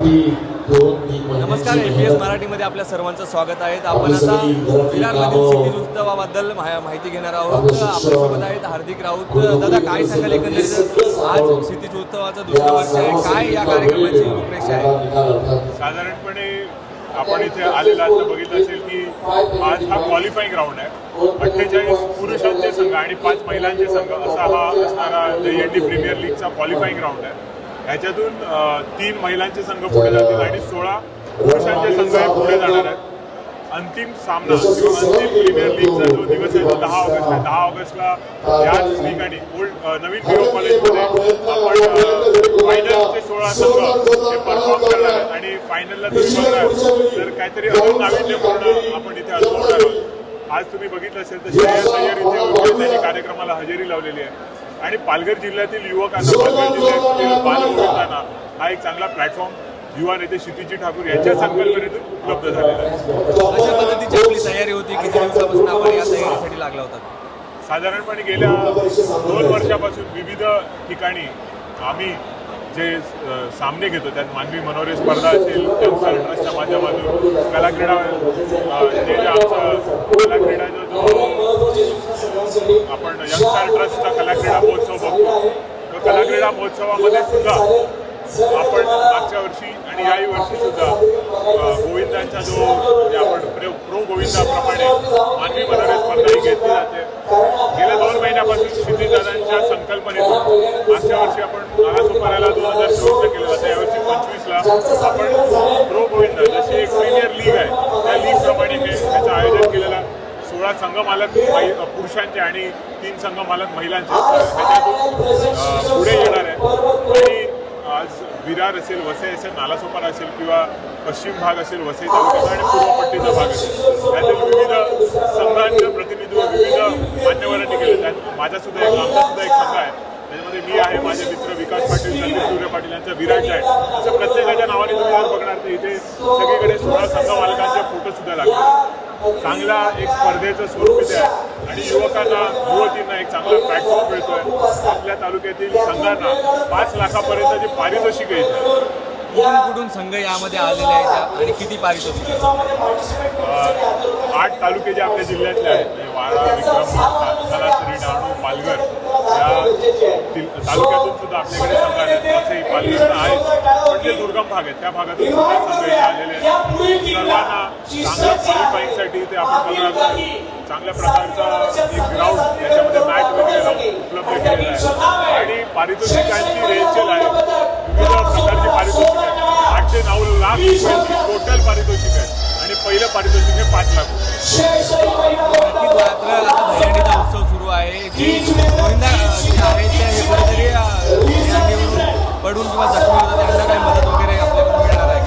नमस्कार एपीएस मराठीमध्ये आपल्या सर्वांचं स्वागत आहे. आपण आता विरारमधील उत्सवाबद्दल माहि- माहिती घेणार आहोत. आपल्यासोबत आहेत हार्दिक राऊत. दादा काय सांगाल एकंदरीत? आज क्षितिज उत्सवाचं दुसरं वर्ष आहे. काय या कार्यक्रमाची रूपरेषा आहे? साधारणपणे आपण इथे आलेला तर बघितलं असेल की आज हा क्वालिफाईंग राऊंड आहे. अठ्ठेचाळीस पुरुषांचे संघ आणि पाच महिलांचे संघ असा हा असणारा दहीहंडी प्रीमियर लीगचा क्वालिफाईंग राऊंड आहे. ह्याच्यातून तीन महिलांचे संघ पुढे जातील आणि सोळा पुरुषांचे संघ हे पुढे जाणार आहेत. अंतिम सामना किंवा अंतिम प्रीमियर लीगचा जो दिवस आहे तो दहा ऑगस्ट आहे. दहा ऑगस्टला याच ठिकाणी ओल्ड नवीन पीओ कॉलेजमध्ये आपण फायनलचे सोळा संघ हे परफॉर्म करणार आहेत. आणि फायनलला जर बघणार तर काहीतरी अजून नाविन्यपूर्ण आपण इथे अनुभवणार आहोत. आज तुम्ही बघितलं असेल तर श्रेयस अय्यर इथे त्यांनी कार्यक्रमाला हजेरी लावलेली आहे. आणि पालघर जिल्ह्यातील युवकांना पालघर जिल्ह्यातील हा एक चांगला प्लॅटफॉर्म युवा नेते क्षितिजी ठाकूर यांच्या संकल्पनेतून उपलब्ध झालेला आहे. अशा पद्धतीची आपली तयारी होती किती दिवसापासून आपण या तयारीसाठी लागला होता? साधारणपणे गेल्या दोन वर्षापासून विविध ठिकाणी आम्ही जे सामने घेतो त्यात मानवी मनोरे स्पर्धा असेल ट्रस्टच्या माध्यमातून कला क्रीडा अ, जे आमचं कला क्रीडा जो जो आपण यंगस्टर ट्रस्टचा कला क्रीडा महोत्सव बघतो. तो कला क्रीडा महोत्सवामध्ये सुद्धा आपण मागच्या वर्षी आणि याही वर्षी सुद्धा गोविंदांचा जो जे आपण प्रो प्रो गोविंदाप्रमाणे मानवी मनोरे स्पर्धा ही घेतली जाते गेल्या दोन महिन्यापासून क्षितिदादांच्या संकल्पनेतून मागच्या वर्षी आपण नागासोपाऱ्याला दोन हजार चोवीसला केलं होतं यावर्षी पंचवीसला आपण प्रो गोविंद जशी एक प्रीमियर लीग आहे त्या लीग प्रमाणे हे त्याचं आयोजन केलेलं आहे. सोळा संघ मालक महि- पुरुषांचे आणि तीन संघ मालक महिलांचे पुढे येणार आहे आणि आज विरार असेल वसई असेल नालासोपारा असेल किंवा पश्चिम भाग असेल वसई तालुक्याचा आणि पूर्वपट्टीचा भाग असेल. यातील विविध संघांचे प्रतिनिधित्व विविध मान्यवरांनी केले. त्यात माझा सुद्धा एक आमचा सुद्धा एक संघ आहे. त्याच्यामध्ये मी आहे माझे मित्र विकास पाटील संदीप सूर्य पाटील यांचा विराट आहे. असं प्रत्येकाच्या नावाने तुम्ही जर बघणार तर इथे सगळीकडे सोळा संघ मालकांचे फोटो सुद्धा लागतात. चांगला एक स्पर्धेचं स्वरूप इथे आहे. आणि युवकांना युवतींना एक चांगला प्लॅटफॉर्म मिळतोय. आपल्या तालुक्यातील संघांना पाच लाखापर्यंत जे पारितोषिक आहे इथे, कुठून कुठून संघ यामध्ये आलेले आहेत आणि किती पारितोषिक आठ तालुके जे आपल्या जिल्ह्यातले आहेत. म्हणजे वाडा विक्रम डहाणू पालघर. तालुक्यातून सुद्धा आपल्याकडे संघ आहेत तसंही तर आहेत पण जे दुर्गम भाग आहेत त्या भागातून सुद्धा संघ इथे आलेले आहेत सर्वांना चांगल्या क्वालिफाईंगसाठी ते आपण बघणार. चांगल्या प्रकारचा एक ग्राउंड याच्यामध्ये मॅच वगैरे लावून उपलब्ध केलेला आहे आणि पारितोषिकांची रेलचेल आहे विविध प्रकारची पारितोषिक आहेत आठ ते नऊ लाख रुपयांची टोटल पारितोषिक आहे आणि पहिलं पारितोषिक हे पाच लाख रुपये. उत्सव सुरू आहे जे आहेत ते हे कुठेतरी पडून किंवा जखमी होतात त्यांना काही मदत वगैरे आपल्याकडून मिळणार आहे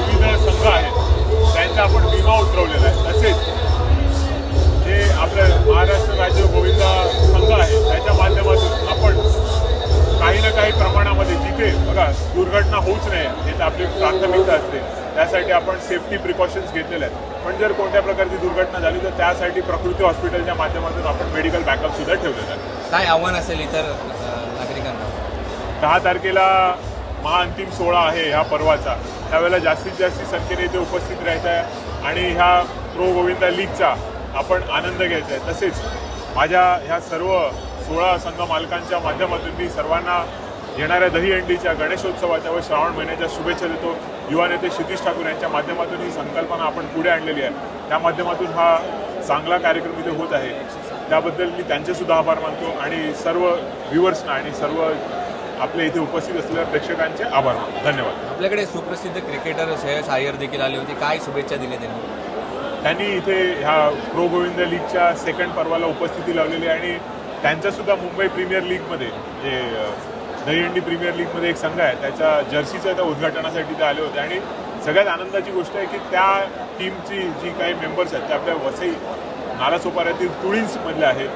विविध संघ आहेत त्यांचा आपण विमा उतरवलेला आहे तसेच जे आपलं महाराष्ट्र राज्य गोविंदा संघ आहे त्याच्या माध्यमातून आपण काही ना काही प्रमाणामध्ये जिथे बघा दुर्घटना होऊच नये हे आपली प्राथमिकता असते त्यासाठी आपण सेफ्टी प्रिकॉशन्स घेतलेले आहेत. पण जर कोणत्या प्रकारची दुर्घटना झाली तर त्यासाठी प्रकृती हॉस्पिटलच्या माध्यमातून आपण मेडिकल बॅकअप सुद्धा ठेवलेलं आहे काय आव्हान असेल इतर नागरिकांना? दहा तारखेला महाअंतिम सोहळा आहे ह्या पर्वाचा. त्यावेळेला जास्तीत जास्त संख्येने इथे उपस्थित राहायचं आहे. आणि ह्या प्रो गोविंदा लीगचा आपण आनंद घ्यायचा आहे. तसेच माझ्या ह्या सर्व सोळा संघ मालकांच्या माध्यमातून मी सर्वांना येणाऱ्या दहीहंडीच्या गणेशोत्सवाच्या व श्रावण महिन्याच्या शुभेच्छा देतो. युवा नेते क्षितिश ठाकूर यांच्या माध्यमातून ही संकल्पना आपण पुढे आणलेली आहे. त्या माध्यमातून हा चांगला कार्यक्रम इथे होत आहे. त्याबद्दल मी त्यांचे सुद्धा आभार मानतो आणि सर्व व्ह्युअर्सना आणि सर्व आपल्या इथे उपस्थित असलेल्या प्रेक्षकांचे आभार मानतो. धन्यवाद. आपल्याकडे सुप्रसिद्ध क्रिकेटर श्रेयस अय्यर देखील आले होते. काय शुभेच्छा दिल्या त्यांनी? त्यांनी इथे ह्या प्रो गोविंद लीगच्या सेकंड पर्वाला उपस्थिती लावलेली आहे आणि त्यांचासुद्धा मुंबई प्रीमियर लीगमध्ये जे दहीहंडी प्रीमियर लीगमध्ये एक संघ आहे त्याच्या जर्सीच्या त्या उद्घाटनासाठी ते आले होते. आणि सगळ्यात आनंदाची गोष्ट आहे की त्या टीमची जी काही मेंबर्स आहेत ते आपल्या वसई नालासोपाऱ्यातील तुळींसमधल्या आहेत.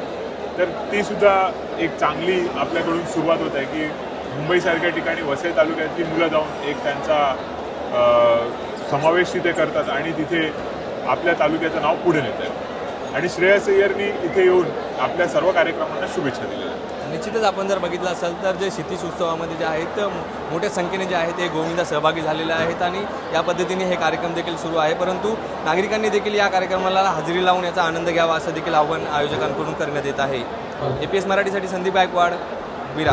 तर ती सुद्धा एक चांगली आपल्याकडून सुरुवात होत आहे की मुंबईसारख्या ठिकाणी वसई तालुक्यातली मुलं जाऊन एक त्यांचा समावेश तिथे करतात आणि तिथे आपल्या तालुक्याचं नाव पुढे नेत आहेत आणि श्रेयस अय्यरनी इथे येऊन आपल्या सर्व कार्यक्रमांना शुभेच्छा दिल्या. आहेत निश्चितच आपण जर बघितलं असेल तर जे क्षितिज उत्सवामध्ये जे आहेत मोठ्या संख्येने जे आहेत ते गोविंदा सहभागी झालेले आहेत आणि या पद्धतीने हे कार्यक्रम देखील सुरू आहे. परंतु नागरिकांनी देखील या कार्यक्रमाला हजेरी लावून याचा आनंद घ्यावा असं देखील आव्हान आयोजकांकडून करण्यात येत आहे. ए पी एस मराठीसाठी संदीप गायकवाड विरा